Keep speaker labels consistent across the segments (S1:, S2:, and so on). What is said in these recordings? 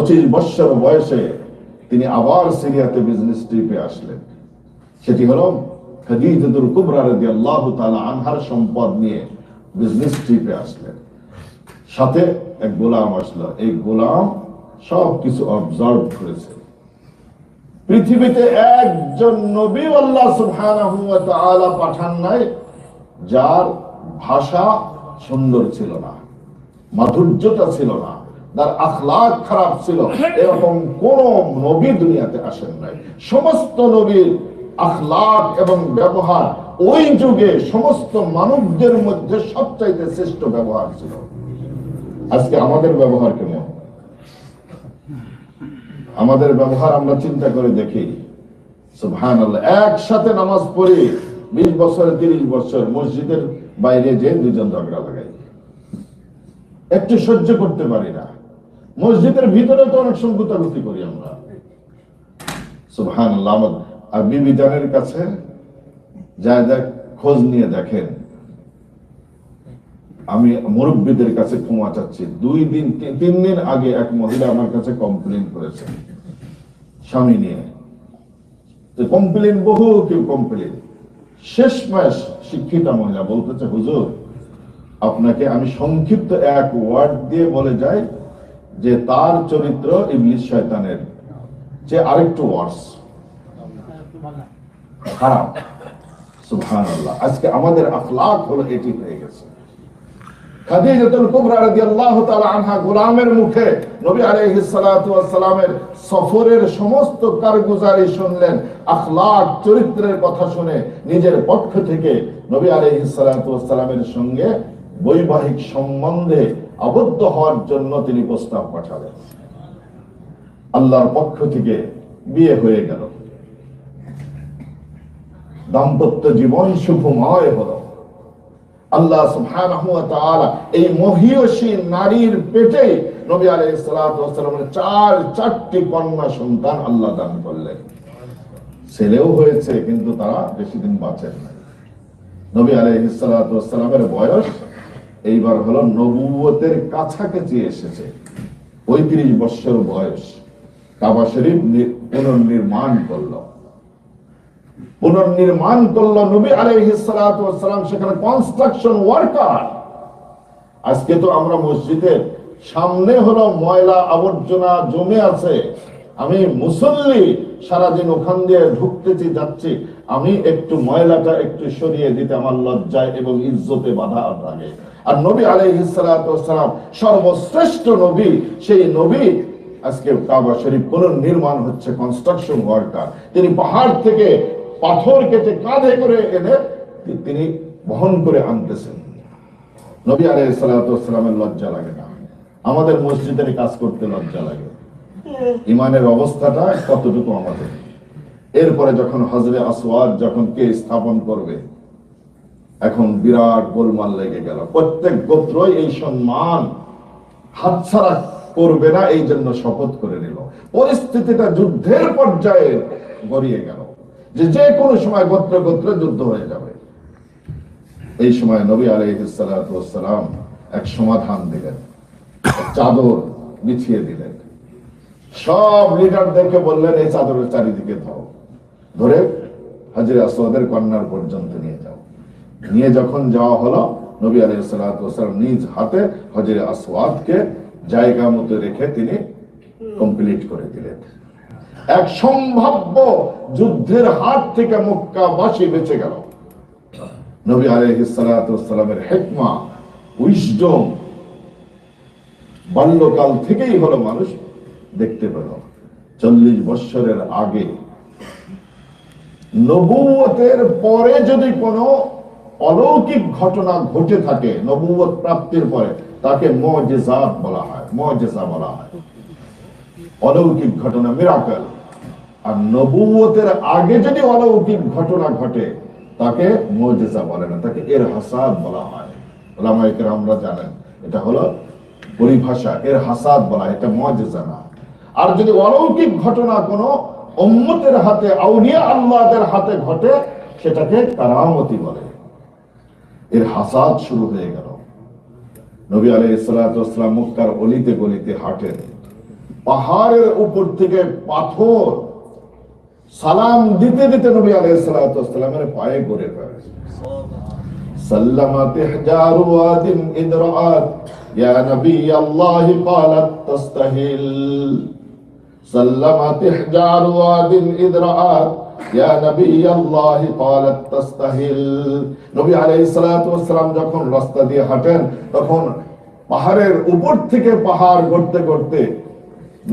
S1: পঁচিশ বৎসর বয়সে তিনি আবার সিরিয়াতে বিজনেস ট্রিপে আসলেন। সেটি হলো আনহার সম্পদ নিয়ে বিজনেস ট্রিপে আসলেন। সাথে এক গোলাম আসলো। এই গোলাম সব কিছু অবজার্ভ করেছে। পৃথিবীতে একজন নবী আল্লাহ সুবহানাহু ওয়া তাআলা পাঠান নাই, যার ভাষা সুন্দর ছিল না মাধুর্যতা ছিল না। তার আখলাক খারাপ ছিল। এরকম কোন নবী দুনিয়াতে আসেন নাই। সমস্ত নবীর আখলাক এবং ব্যবহার ওই যুগে সমস্ত মানবদের মধ্যে সবচাইতে শ্রেষ্ঠ ব্যবহার ছিল। আজকে আমাদের ব্যবহার কেমন? আমাদের ব্যবহার আমরা চিন্তা করে দেখি। একসাথে নামাজ পড়ি, বিশ বছরে, তিরিশ বছর, মসজিদের বাইরে যে দুজন ঝগড়া লাগাই একটু সহ্য করতে পারি না। মসজিদের ভিতরে তো অনেক সংকুতাগুতি করি আমরা। সুবহান আর বিবি জানের কাছে যা দেখ খোঁজ নিয়ে দেখেন। আমি মুরব্বীদের কাছে ক্ষমা চাচ্ছি। দুই দিন, তিন দিন আগে এক মহিলা আমার কাছে কমপ্লেন করেছে, স্বামী নিয়ে। কমপ্লেন বহু কেউ কমপ্লেন শেষ মাস শিক্ষিতা মহিলা বলতেছে, হুজুর, আপনাকে আমি সংক্ষিপ্ত এক ওয়ার্ড দিয়ে বলে যাই যে তার চরিত্র ইবলিশ শয়তানের, যে আরেকটু ওয়ার্স খারাপ। আজকে আমাদের আখলাক হলো এটি হয়ে গেছে। সফরের সমস্ত কারগুজারি শুনলেন চরিত্রের কথা শুনে নিজের পক্ষ থেকে নবী আলাইহিস সালামের সঙ্গে বৈবাহিক সম্বন্ধে আবদ্ধ হওয়ার জন্য তিনি প্রস্তাব পাঠালেন। আল্লাহর পক্ষ থেকে বিয়ে হয়ে গেল। দাম্পত্য জীবন শুভময় হলো। আল্লাহ এই মহিয়সী নারীর পেটে নবী চার চারটি কন্যা সন্তান আল্লাহ দান করলেন। ছেলেও হয়েছে, কিন্তু তারা বেশি দিন বাঁচেন না নবী আলাইহিস সালাতু সালামের বয়স এইবার হলো নবুয়তের কাছাকাছি এসেছে। পঁয়ত্রিশ বৎসর বয়স। কাবা শরীফ পুনর্নির্মাণ করল। পুনর্নির্মাণ করল নবী আলাইহিস সালাতু সেখানে কনস্ট্রাকশন ওয়ার্কার আজকে তো আমরা মসজিদের সামনে হলো ময়লা আবর্জনা জমে আছে। আমি মুসল্লি, সারাদিন ওখান দিয়ে ঢুকতেছি, যাচ্ছি। আমি একটু ময়লাটা একটু সরিয়ে দিতে আমার লজ্জায় এবং ইজ্জতে বাধা লাগে আর নবী সালাম সর্বশ্রেষ্ঠ নবী, সেই নবী আজকে কাবা শরীফ পুনর্নির্মাণ হচ্ছে কনস্ট্রাকশন ওয়ার্কার তিনি পাহাড় থেকে পাথর কেটে কাঁধে করে এনে তিনি বহন করে আনতেছেন। নবী সালামের লজ্জা লাগে না। আমাদের মসজিদের কাজ করতে লজ্জা লাগে। ইমানের অবস্থাটা কতটুকু আমাদের? এরপরে যখন হজরে আসওয়াদ যখন কে স্থাপন করবে এখন বিরাট গোলমাল লেগে গেল। প্রত্যেক গোত্রই এই সম্মান হাতছাড়া করবে না, এই জন্য শপথ করে নিল। পরিস্থিতিটা যুদ্ধের পর্যায়ে গড়িয়ে গেল। যে যে কোনো সময় গোত্র গোত্র যুদ্ধ হয়ে যাবে। এই সময় নবী সালাম এক সমাধান দিলেন। চাদর বিছিয়ে দিলেন। সব লিডারদেরকে বললেন, এই চাদরের চারিদিকে ধরো। ধরে হাজির আসওয়াদের কন্যার পর্যন্ত নিয়ে যাও। নিয়ে যখন যাওয়া হলো, নবী আলাইহিস সালাম নিজ হাতে হাজির আসওয়াদকে জায়গা মতো রেখে তিনি কমপ্লিট করে দিলেন। এক সম্ভাব্য যুদ্ধের হাত থেকে মক্কাবাসী বেঁচে গেল। নবী আলাইহিস সালাতু ওয়াস সালামের উইজডম বাল্যকাল থেকেই হলো মানুষ দেখতে পেল। চল্লিশ বৎসরের আগে নবুয়তের পরে যদি কোনো অলৌকিক ঘটনা ঘটে থাকে নবুয়ত প্রাপ্তির পরে তাকে মজেজাত বলা হয় মজেজা বলা হয়। অলৌকিক ঘটনা মিরাকল। আর নবুয়তের আগে যদি অলৌকিক ঘটনা ঘটে তাকে মজেজা বলে না তাকে এর হাসাদ বলা হয়। ওলামাইকের আমরা জানেন এটা হলো পরিভাষা এর হাসাদ বলা হয়, এটা মজেজা না। আর যদি অলৌকিক ঘটনা কোনো উম্মতের হাতে আউলিয়া আল্লাহদের হাতে ঘটে সেটাকে কারামতি বলে। এর হাসাদ শুরু হয়ে গেল নবী আলাইহিস সালাতু ওয়াস সালাম মক্কার অলিতে গলিতে হাঁটেন পাহাড়ের উপর থেকে পাথর সালাম দিতে দিতে নবী আলাইহিস সালাতু ওয়াসসালামের পায়ে পড়ে পড়ে سلمت إحجار واد إذ رأت يا نبي الله قالت تستهل سلمت إحجار واد إذ رأت يا نبي الله قالت تستهل নবী আলাইহিস সালাতু ওয়াসসালাম যখন রাস্তা দিয়ে হাঁটেন তখন পাহাড়ের উপর থেকে পাহাড় করতে করতে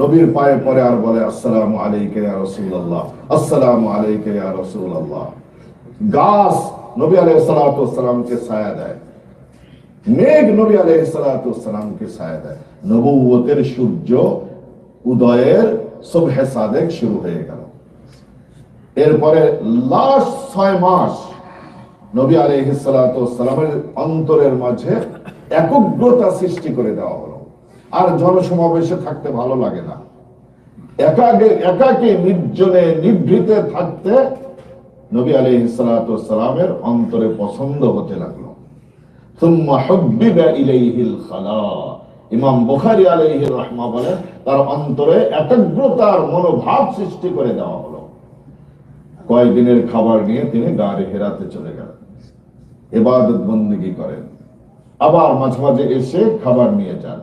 S1: নবীর পায়ে পড়ে আর বলে আসসালামু আলাইকা ইয়া রাসূলুল্লাহ আসসালামু আলাইকা ইয়া রাসূলুল্লাহ গাছ নবী আলাইহিস সালাতু ওয়াসসালামকে ছায়া দেয় মেঘ নবী আলাইহিস সালাতু ওয়াসসালামকে ছায়া দেয় নবুয়তের সূর্য উদয়ের সুবহে সাদেক শুরু হয়ে গেল এরপরে লাস্ট ছয় মাস নবী আলহিসালামের অন্তরের মাঝে একগ্রতা সৃষ্টি করে দেওয়া হলো। আর জনসমাবেশে থাকতে ভালো লাগে না। একাকে নির্জনে নিভৃতে থাকতে নবী অন্তরে পছন্দ হতে লাগল। ইমাম বুখারি আলহি রহমা বলেন, তার অন্তরে একাগ্রতার মনোভাব সৃষ্টি করে দেওয়া হলো। কয়েকদিনের খাবার নিয়ে তিনি গাড়ি হেরাতে চলে গেলেন। এবাদত বন্দিগি করেন। আবার মাঝে মাঝে এসে খাবার নিয়ে যান।